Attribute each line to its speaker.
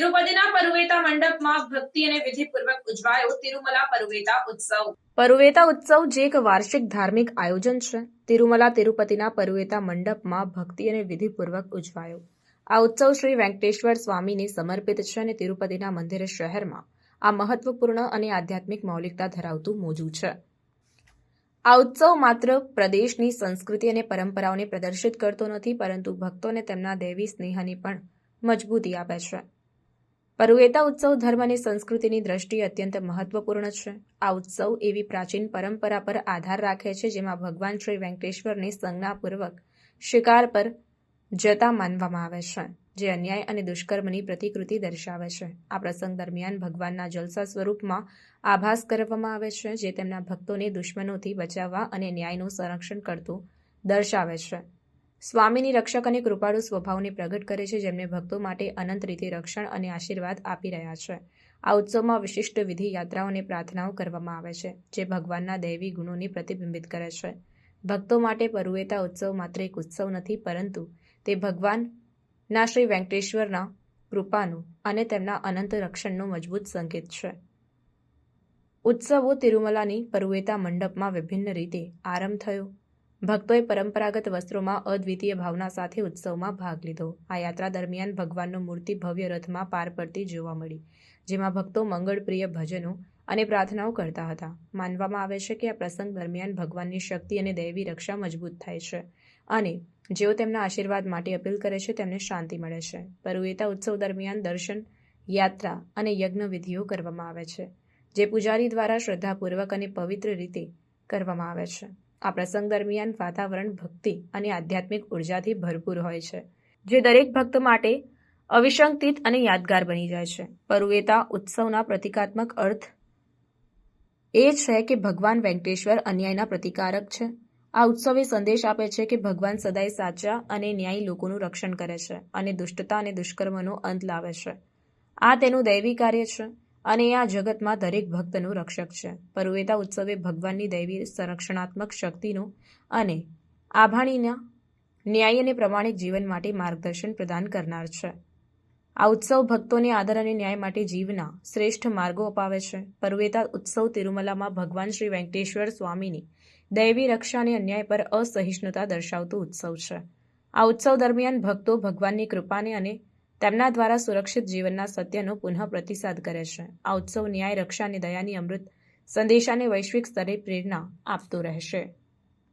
Speaker 1: તિરુપતિના પરુવેતા મંડપમાં ભક્તિ અને વિધિપૂર્વક ઉજવાયો તિરુમલા પરુવેતા ઉત્સવ.
Speaker 2: પરુવેતા ઉત્સવ જે એક વાર્ષિક ધાર્મિક આયોજન છે. તિરુમલા તિરુપતિના પરુવેતા મંડપમાં ભક્તિ અને વિધિપૂર્વક ઉજવાયો. આ ઉત્સવ શ્રી વેંકટેશ્વર સ્વામીને સમર્પિત છે અને તિરુપતિના મંદિર શહેરમાં આ મહત્વપૂર્ણ અને આધ્યાત્મિક મૌલિકતા ધરાવતું મોજું છે. આ ઉત્સવ માત્ર પ્રદેશની સંસ્કૃતિ અને પરંપરાઓને પ્રદર્શિત કરતો નથી, પરંતુ ભક્તોને તેમના દૈવી સ્નેહની પણ મજબૂતી આપે છે. પરુવેતા ઉત્સવ ધર્મ અને સંસ્કૃતિની દ્રષ્ટિએ અત્યંત મહત્વપૂર્ણ છે. આ ઉત્સવ એવી પ્રાચીન પરંપરા પર આધાર રાખે છે જેમાં ભગવાન શ્રી વેંકટેશ્વરને સંજ્ઞાપૂર્વક શિકાર પર જતા માનવામાં આવે છે, જે અન્યાય અને દુષ્કર્મની પ્રતિકૃતિ દર્શાવે છે. આ પ્રસંગ દરમિયાન ભગવાનના જલસા સ્વરૂપમાં આભાસ કરવામાં આવે છે, જે તેમના ભક્તોને દુશ્મનોથી બચાવવા અને ન્યાયનું સંરક્ષણ કરતું દર્શાવે છે. સ્વામીની રક્ષક અને કૃપાળુ સ્વભાવને પ્રગટ કરે છે, જેમને ભક્તો માટે અનંત રીતે રક્ષણ અને આશીર્વાદ આપી રહ્યા છે. આ ઉત્સવમાં વિશિષ્ટ વિધિ યાત્રાઓ અને પ્રાર્થનાઓ કરવામાં આવે છે, જે ભગવાનના દૈવી ગુણોને પ્રતિબિંબિત કરે છે. ભક્તો માટે પરુવેતા ઉત્સવ માત્ર એક ઉત્સવ નથી, પરંતુ તે ભગવાનના શ્રી વેંકટેશ્વરના કૃપાનું અને તેમના અનંત રક્ષણનું મજબૂત સંકેત છે. ઉત્સવો તિરુમલાની પરુવેતા મંડપમાં વિભિન્ન રીતે આરંભ થયો. ભક્તોએ પરંપરાગત વસ્ત્રોમાં અદ્વિતીય ભાવના સાથે ઉત્સવમાં ભાગ લીધો. આ યાત્રા દરમિયાન ભગવાનનો મૂર્તિ ભવ્ય રથમાં પાર પડતી જોવા મળી, જેમાં ભક્તો મંગળપ્રિય ભજનો અને પ્રાર્થનાઓ કરતા હતા. માનવામાં આવે છે કે આ પ્રસંગ દરમિયાન ભગવાનની શક્તિ અને દૈવી રક્ષા મજબૂત થાય છે અને જેઓ તેમના આશીર્વાદ માટે અપીલ કરે છે, તેમને શાંતિ મળે છે. પરુએતા ઉત્સવ દરમિયાન દર્શન, યાત્રા અને યજ્ઞ વિધિઓ કરવામાં આવે છે, જે પૂજારી દ્વારા શ્રદ્ધાપૂર્વક અને પવિત્ર રીતે કરવામાં આવે છે. આ પ્રસંગ દરમિયાન વાતાવરણ, ભક્તિ અને આધ્યાત્મિક ઉર્જાથી ભરપૂર હોય છે, જે દરેક ભક્ત માટે અવિશંકિત અને યાદગાર બની જાય છે. પરુવેતા ઉત્સવના પ્રતિકાત્મક અર્થ એ છે કે ભગવાન વેંકટેશ્વર અન્યાયના પ્રતિકારક છે. આ ઉત્સવે સંદેશ આપે છે કે ભગવાન સદાય સાચા અને ન્યાયી લોકોનું રક્ષણ કરે છે અને દુષ્ટતા અને દુષ્કર્મનો અંત લાવે છે. આ તેનું દૈવી કાર્ય છે. અને આ જગતમાં દરેક ભક્તનું રક્ષક છે. પરુવેતા ઉત્સવે ભગવાનની દૈવી સંરક્ષણાત્મક શક્તિનું અને આભાણીના ન્યાય અને પ્રમાણિક જીવન માટે માર્ગદર્શન પ્રદાન કરનાર છે. આ ઉત્સવ ભક્તોને આદર અને ન્યાય માટે જીવના શ્રેષ્ઠ માર્ગો અપાવે છે. પરુવેતા ઉત્સવ તિરુમલામાં ભગવાન શ્રી વેંકટેશ્વર સ્વામીની દૈવી રક્ષા અને અન્યાય પર અસહિષ્ણુતા દર્શાવતો ઉત્સવ છે. આ ઉત્સવ દરમિયાન ભક્તો ભગવાનની કૃપાને અને તેમના દ્વારા સુરક્ષિત જીવનના સત્યનો પુનઃ પ્રતિસાદ કરે છે. આ ઉત્સવ ન્યાય, રક્ષા અને દયાની અમૃત સંદેશાને વૈશ્વિક સ્તરે પ્રેરણા આપતો રહેશે.